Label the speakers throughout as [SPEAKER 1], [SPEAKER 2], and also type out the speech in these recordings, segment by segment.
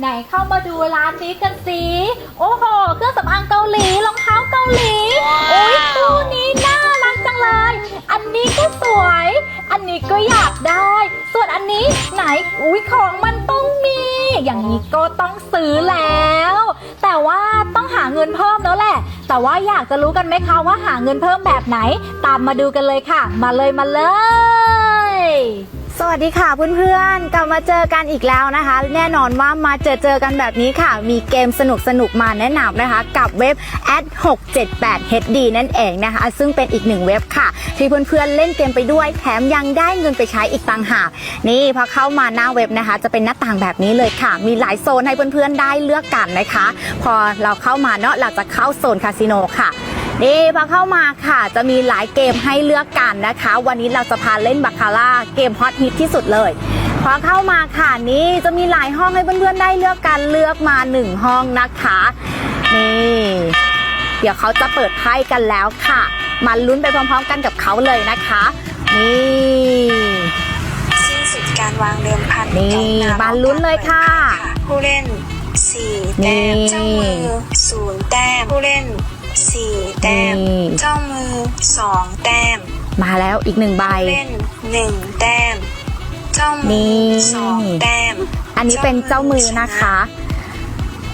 [SPEAKER 1] ไหนเข้ามาดูร้านนี้กันสิ โอ้โห เครื่องสำอางเกาหลีรองเท้าเกาหลีโอ้ยคู่นี้น่ารักจังเลย อันนี้ก็สวย อันนี้ก็อยากได้ ส่วนอันนี้ไหน อุ้ยของมันต้องมี อย่างนี้ก็ต้องซื้อแล้ว แต่ว่าต้องหาเงินเพิ่มแล้วแหละ แต่ว่าอยากจะรู้กันไหมคะว่าหาเงินเพิ่มแบบไหน ตามมาดูกันเลยค่ะ มาเลยมาเลย
[SPEAKER 2] สวัสดีค่ะเพื่อนๆ กลับมาเจอกันอีกแล้วนะคะ แน่นอนว่ามาเจอเจอกันแบบนี้ค่ะ มีเกมสนุกสนุกๆมาแนะนำนะคะ กับเว็บ ad 678 HD นั่นเองนะคะ ซึ่งเป็นอีกหนึ่งเว็บค่ะ ที่เพื่อนๆ เล่นเกมไปด้วย แถมยังได้เงินไปใช้อีกต่างหาก นี่พอเข้ามาหน้าเว็บนะคะ จะเป็นหน้าต่างแบบนี้เลยค่ะ มีหลายโซนให้เพื่อนๆ ได้เลือกกันนะคะ พอเราเข้ามาเนาะเราจะเข้าโซนคาสิโนค่ะ นี่พอเข้ามาค่ะ จะมีหลายเกมให้เลือกกันนะคะ วันนี้เราจะพาเล่นบาคาร่าเกมฮอตฮิตที่สุดเลยพอเข้ามาค่ะนี่จะมีหลายห้องให้เพื่อนๆได้เลือกกันเลือกมาหนึ่งห้องนะคะนี่เดี๋ยวเขาจะเปิดไพ่กันแล้วค่ะ มาลุ้นไปพร้อมๆกันกับเขาเลยนะคะนี่
[SPEAKER 3] สิ้นสุดการวางเดิมพัน
[SPEAKER 2] นี่
[SPEAKER 3] ของ
[SPEAKER 2] มาลุ้นเลยค่ะ
[SPEAKER 3] ผู้เล่น4แต้ม
[SPEAKER 2] นี่
[SPEAKER 3] เจ้ามือ0แต้มผู้เล่น 4แต้ม
[SPEAKER 2] นี่
[SPEAKER 3] เจ้ามือ2แต้ม
[SPEAKER 2] มาแล้วอีกหนึ่งใบ
[SPEAKER 3] ผู้เล่น1แต้ม เจ้า
[SPEAKER 2] นี่
[SPEAKER 3] มือ2แต้ม
[SPEAKER 2] อันนี้เป็นเจ้ามือนะคะ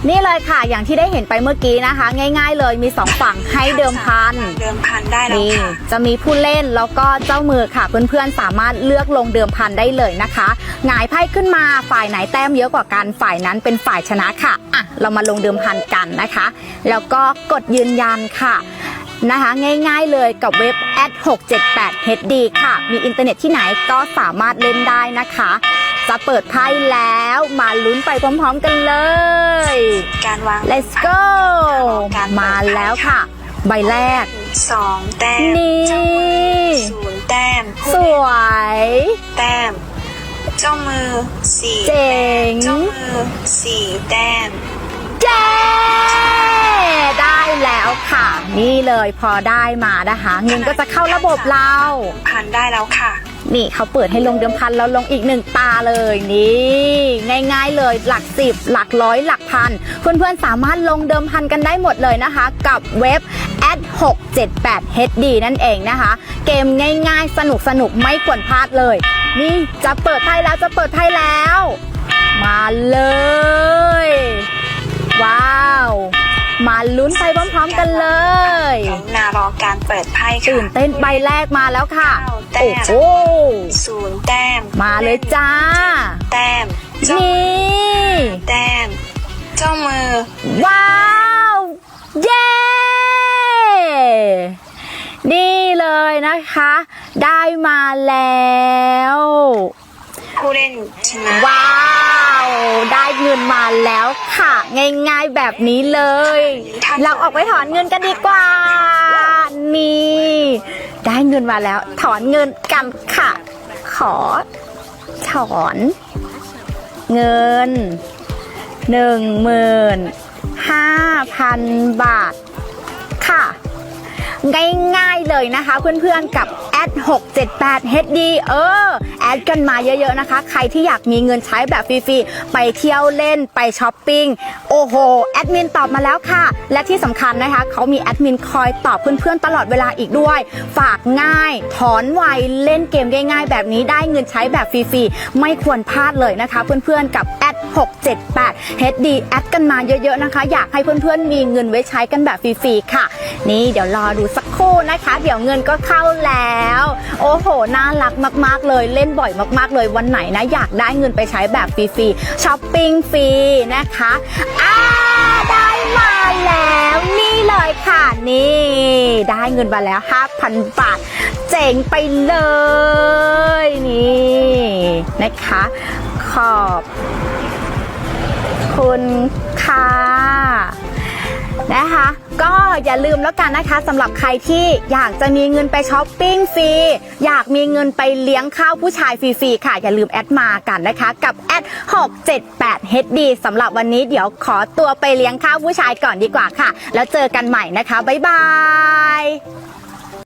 [SPEAKER 2] นี่เลยค่ะอย่างที่ได้เห็นไปเมื่อกี้นะคะ ง่ายๆเลยมีสองฝั่งให้เดิมพัน
[SPEAKER 3] วางเดิมพันได้แล้ว
[SPEAKER 2] นี่
[SPEAKER 3] ค่ะ
[SPEAKER 2] จะมีผู้เล่นแล้วก็เจ้ามือค่ะ เพื่อนๆสามารถเลือกลงเดิมพันได้เลยนะคะหงายไพ่ขึ้นมาฝ่ายไหนแต้มเยอะกว่ากันฝ่ายนั้นเป็นฝ่ายชนะค่ะอะ เรามาลงเดิมพันกันนะคะ แล้วก็กดยืนยันค่ะนะคะ ง่ายๆเลยกับเว็บ ad 678 HD ค่ะ มีอินเทอร์เน็ตที่ไหนก็สามารถเล่นได้นะคะ จะเปิดไพ่แล้วมาลุ้นไปพร้อมๆกันเลย
[SPEAKER 3] การวาง
[SPEAKER 2] let's go มาแล้วค่ะ ใบแรก
[SPEAKER 3] สองแต้ม
[SPEAKER 2] นี่
[SPEAKER 3] เจ้ามือศูนย์แต้ม
[SPEAKER 2] ส
[SPEAKER 3] ผู้เล่น
[SPEAKER 2] วย
[SPEAKER 3] แต้ม เจ้ามือสี่
[SPEAKER 2] เจ๋ง
[SPEAKER 3] เจ้ามือสี่แต้ม
[SPEAKER 2] เย้ได้แล้วค่ะ นี่เลยพอได้มานะคะ เงินก็จะเข้าระบบเรา
[SPEAKER 3] พันได้แล้วค่ะ
[SPEAKER 2] นี่เขาเปิดให้ลงเดิมพันแล้วลงอีกหนึ่งตาเลยนี่ง่าย ๆเลยหลักสิบหลักร้อยหลักพันเพื่อนๆสามารถลงเดิมพันกันได้หมดเลยนะคะ กับเว็บ ad 678 HD นั่นเองนะคะ เกมง่ายๆ สนุกสนุกไม่ควรพลาดเลย นี่จะเปิดไพ่แล้วจะเปิดไพ่แล้ว มาเลย กา
[SPEAKER 3] รเปิดไพ่ค่ะ
[SPEAKER 2] ตื่นเต้นใบแรกมาแล้วค่ะ
[SPEAKER 3] เก้าแต้
[SPEAKER 2] โอ้
[SPEAKER 3] ม
[SPEAKER 2] โห
[SPEAKER 3] ศูนย์แต้ม
[SPEAKER 2] มาเลยจ้า
[SPEAKER 3] แต้มเจ้า
[SPEAKER 2] นี่
[SPEAKER 3] แต้ม เจ้ามือ
[SPEAKER 2] ว้าว เย้นี่เลยนะคะ ได้มาแล้ว
[SPEAKER 3] ผู้เล่นชนะ
[SPEAKER 2] ว้าวได้เงินมาแล้วค่ะ ง่ายๆแบบนี้เลย เราออกไปถอนเงินกันดีกว่านี่ได้เงิ นมาแล้ว ถอนเงินกันค่ะ ขอ ถอน เงินหนึ่งหมื่นห้าพันบาทค่ะ ง่ายๆเลยนะคะเพื่อนๆกับ ด678 HD เออ แอดกันมาเยอะๆนะคะ ใครที่อยากมีเงินใช้แบบฟรีๆ ไปเที่ยวเล่น ไปช้อปปิ้ง โอ้โห แอดมินตอบมาแล้วค่ะ และที่สำคัญนะคะ เขามีแอดมินคอยตอบเพื่อนๆ ตลอดเวลาอีกด้วย ฝากง่าย ถอนไว เล่นเกมง่ายๆ แบบนี้ได้เงินใช้แบบฟรีๆ ไม่ควรพลาดเลยนะคะ เพื่อนๆ กับแอด678 HD แอดกันมาเยอะๆนะคะ อยากให้เพื่อนๆ มีเงินไว้ใช้กันแบบฟรีๆ ค่ะ นี่เดี๋ยวรอดูสักครู่นะคะ เดี๋ยวเงินก็เข้าแล้วแล้ว โอ้โห น่ารักมาก ๆ เลย เล่นบ่อยมาก ๆ เลย วันไหนนะ อยากได้เงินไปใช้แบบฟรีๆ ช้อปปิ้งฟรีนะคะอ่าได้มาแล้วนี่เลยค่ะนี่ ได้เงินมาแล้ว 5,000 บาท เจ๋งไปเลย นี่นะคะ ขอบคุณค่ะ นะคะ ก็อย่าลืมแล้วกันนะคะสำหรับใครที่อยากจะมีเงินไปช้อปปิ้งฟรี อยากมีเงินไปเลี้ยงข้าวผู้ชายฟรีๆค่ะ อย่าลืมแอดมากันนะคะ กับแอด678 HD สำหรับวันนี้เดี๋ยวขอตัวไปเลี้ยงข้าวผู้ชายก่อนดีกว่าค่ะ แล้วเจอกันใหม่นะคะ บ๊ายบาย